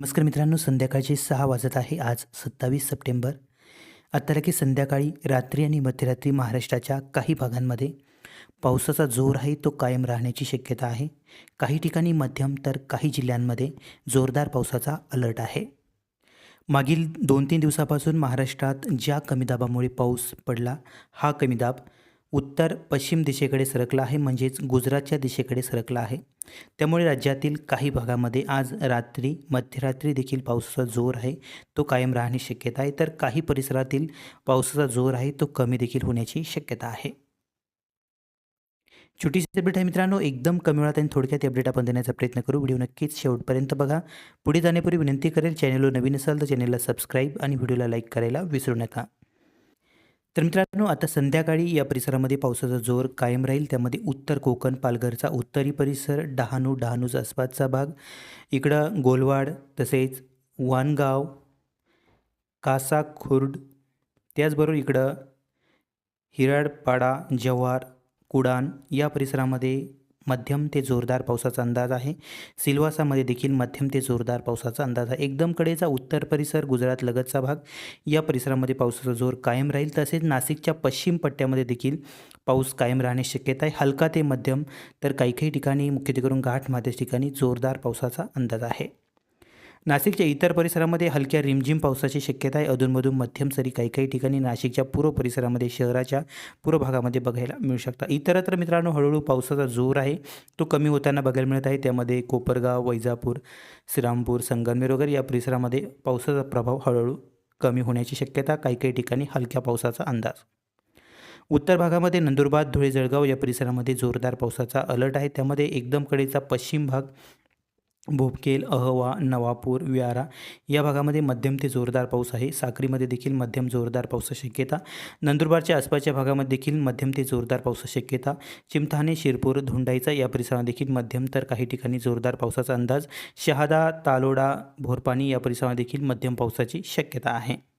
नमस्कार मित्रांनो संध्याकाळचे सहा वाजत आहे. आज सत्तावीस सप्टेंबर. आता की संध्याकाळी रात्री आणि मध्यरात्री महाराष्ट्राच्या काही भागांमध्ये पावसाचा जोर आहे तो कायम राहण्याची शक्यता आहे. काही ठिकाणी मध्यम तर काही जिल्ह्यांमध्ये जोरदार पावसाचा अलर्ट आहे. मागील दोन तीन दिवसापासून महाराष्ट्रात ज्या कमी दाबामुळे पाऊस पडला हा कमी दाब उत्तर पश्चिम दिशेकडे सरकला आहे म्हणजेच गुजरातच्या दिशेकडे सरकला आहे. त्यामुळे राज्यातील काही भागामध्ये आज रात्री मध्यरात्री देखील पावसाचा जोर आहे तो कायम राहण्याची शक्यता आहे. तर काही परिसरातील पावसाचा जोर आहे तो कमी देखील होण्याची शक्यता आहे. छोटीशी अपडेट आहे मित्रांनो एकदम कमी वेळात आणि थोडक्यात अपडेट आपण देण्याचा प्रयत्न करू. व्हिडिओ नक्कीच शेवटपर्यंत बघा. पुढे जाण्यापूर्वी विनंती करेल चॅनलवर नवीन असाल तर चॅनलला सबस्क्राईब आणि व्हिडिओला लाईक करायला विसरू नका. तर मित्रांनो आता संध्याकाळी या परिसरामध्ये पावसाचा जोर कायम राहील. त्यामध्ये उत्तर कोकण पालघरचा उत्तरी परिसर डहाणू डहाणूचा आसपासचा भाग. इकडं गोलवाड तसेच वानगाव कासा खुर्ड त्याचबरोबर इकडं हिराडपाडा जव्हार कुडाण या परिसरामध्ये मध्यम ते जोरदार पावसाचा अंदाज आहे. सिल्वासामध्ये देखील मध्यम ते जोरदार पावसाचा अंदाज आहे. एकदम कडेचा उत्तर परिसर गुजरात लगतचा भाग. या परिसरामध्ये पावसाचा जोर कायम राहील. तसेच नाशिकच्या पश्चिम पट्ट्यामध्ये देखील पाऊस कायम राहण्याची शक्यता आहे. हलका ते मध्यम तर काही काही ठिकाणी मुख्यत्वे करून घाट माथ्याच्या ठिकाणी जोरदार पावसाचा अंदाज आहे. नाशिकच्या इतर परिसरामध्ये हलक्या रिमझिम पावसाची शक्यता आहे. अधूनमधून मध्यम सरी काही काही ठिकाणी नाशिकच्या पूर्व परिसरामध्ये शहराच्या पूर्व भागामध्ये बघायला मिळू शकता. इतरत्र मित्रांनो हळूहळू पावसाचा जोर आहे. तो कमी होताना बघायला मिळत आहे. त्यामध्ये कोपरगाव वैजापूर श्रीरामपूर संगमनेर वगैरे या परिसरामध्ये पावसाचा प्रभाव हळूहळू कमी होण्याची शक्यता काही काही ठिकाणी हलक्या पावसाचा अंदाज. उत्तर भागामध्ये नंदुरबार धुळे जळगाव या परिसरामध्ये जोरदार पावसाचा अलर्ट आहे. त्यामध्ये एकदम कडेचा पश्चिम भाग भोपकेल अहवा नवापूर विहारा या भागामध्ये मध्यम ते जोरदार पाऊस आहे. साक्रीमध्ये देखील मध्यम जोरदार पावसाची शक्यता. नंदुरबारच्या आसपासच्या भागामध्ये देखील मध्यम ते जोरदार पावसाची शक्यता. चिमठाणे शिरपूर धुंडाईचा या परिसरामध्ये देखील मध्यम तर काही ठिकाणी जोरदार पावसाचा अंदाज. शहादा तालोडा भोरपाणी या परिसरामध्ये देखील मध्यम पावसाची शक्यता आहे.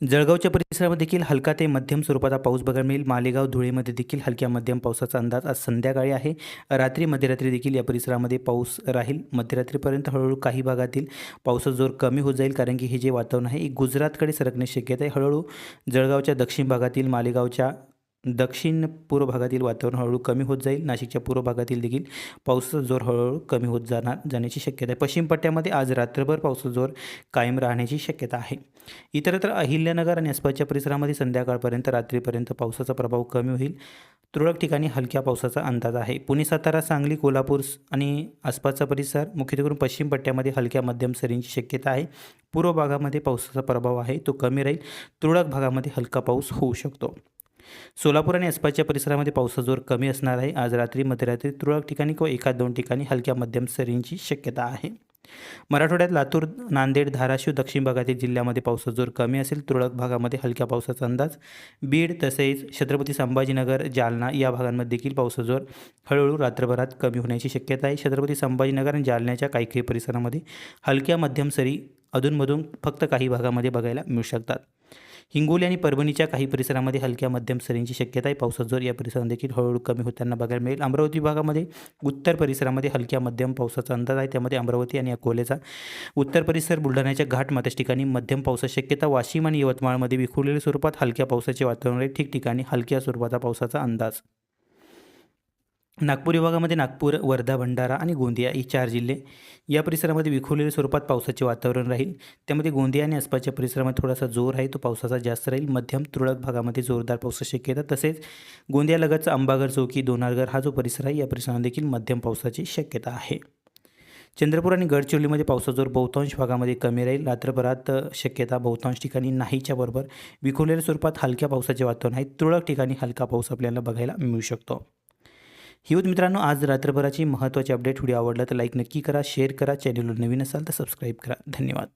जळगावच्या परिसरामध्ये देखील हलका ते मध्यम स्वरूपाचा पाऊस बघायला मिळेल. मालेगाव धुळेमध्ये देखील हलक्या मध्यम पावसाचा अंदाज आज संध्याकाळी आहे. रात्री मध्यरात्री देखील या परिसरामध्ये पाऊस राहील. मध्यरात्रीपर्यंत हळूहळू काही भागातील पावसाचा जोर कमी होत जाईल कारण की हे जे वातावरण आहे गुजरातकडे सरकण्याची शक्यता आहे. हळूहळू जळगावच्या दक्षिण भागातील मालेगावच्या दक्षिण पूर्व भागातील वातावरण हळूहळू कमी होत जाईल. नाशिकच्या पूर्व भागातील देखील पावसाचा जोर हळूहळू कमी होत जाणार जाण्याची शक्यता आहे. पश्चिम पट्ट्यामध्ये आज रात्रभर पावसाचा जोर कायम राहण्याची शक्यता आहे. इतरत्र अहिल्यानगर आणि आसपासच्या परिसरामध्ये संध्याकाळपर्यंत रात्रीपर्यंत पावसाचा प्रभाव कमी होईल. तुरळक ठिकाणी हलक्या पावसाचा अंदाज आहे. पुणे सातारा सांगली कोल्हापूर आणि आसपासचा परिसर मुख्यत्वे पश्चिम पट्ट्यामध्ये हलक्या मध्यम सरींची शक्यता आहे. पूर्व भागामध्ये पावसाचा प्रभाव आहे. तो कमी राहील. तुरळक भागामध्ये हलका पाऊस होऊ शकतो. सोलापूर आणि आसपासच्या परिसरामध्ये पावसाचा जोर कमी असणार आहे. आज रात्री मध्यरात्री तुरळक ठिकाणी किंवा एखाद दोन ठिकाणी हलक्या मध्यम सरींची शक्यता आहे. मराठवाड्यात लातूर नांदेड धाराशिव दक्षिण भागातील जिल्ह्यामध्ये पावसाचा जोर कमी असेल. तुरळक भागामध्ये हलक्या पावसाचा अंदाज. बीड तसेच छत्रपती संभाजीनगर जालना या भागांमध्ये देखील पावसाचा जोर हळूहळू रात्रभरात कमी होण्याची शक्यता आहे. छत्रपती संभाजीनगर आणि जालन्याच्या काही काही परिसरामध्ये हलक्या मध्यम सरी अधूनमधून फक्त काही भागामध्ये बघायला मिळू शकतात. हिंगोली आणि परभणीच्या काही परिसरामध्ये हलक्या मध्यम सरींची शक्यता आहे. पावसाचा जोर या परिसरात देखील हळूहळू कमी होताना बघायला मिळेल. अमरावती भागामध्ये उत्तर परिसरामध्ये हलक्या मध्यम पावसाचा अंदाज आहे. त्यामध्ये अमरावती आणि अकोलेचा उत्तर परिसर बुलढाण्याच्या घाट माथ्याच ठिकाणी मध्यम पावसाची शक्यता वाशिम आणि यवतमाळमध्ये विखुरलेल्या स्वरूपात हलक्या पावसाचे वातावरण आहे. ठिकठिकाणी हलक्या स्वरूपाचा पावसाचा अंदाज. नागपूर विभागामध्ये नागपूर वर्धा भंडारा आणि गोंदिया ही चार जिल्हे या परिसरामध्ये विखुरलेल्या स्वरूपात पावसाचे वातावरण राहील. त्यामध्ये गोंदिया आणि आसपासच्या परिसरामध्ये थोडासा जोर आहे तो पावसाचा जास्त राहील. मध्यम तुरळक भागामध्ये जोरदार पावसाची शक्यता तसेच गोंदियालगतचा अंबागर चौकी दोनारगर हा जो परिसर आहे या परिसरामध्ये देखील मध्यम पावसाची शक्यता आहे. चंद्रपूर आणि गडचिरोलीमध्ये पावसाचा जोर बहुतांश भागामध्ये कमी राहील. रात्रभरात शक्यता बहुतांश ठिकाणी नाहीच्या बरोबर. विखुरलेल्या स्वरूपात हलक्या पावसाचे वातावरण आहे. तुरळक ठिकाणी हलका पाऊस आपल्याला बघायला मिळू शकतो. ही होत मित्रांनो आज रात्रभराची महत्त्वाची अपडेट व्हिडिओ आवडला तर लाईक नक्की करा शेअर करा. चॅनलवर नवीन असाल तर सबस्क्राईब करा. धन्यवाद.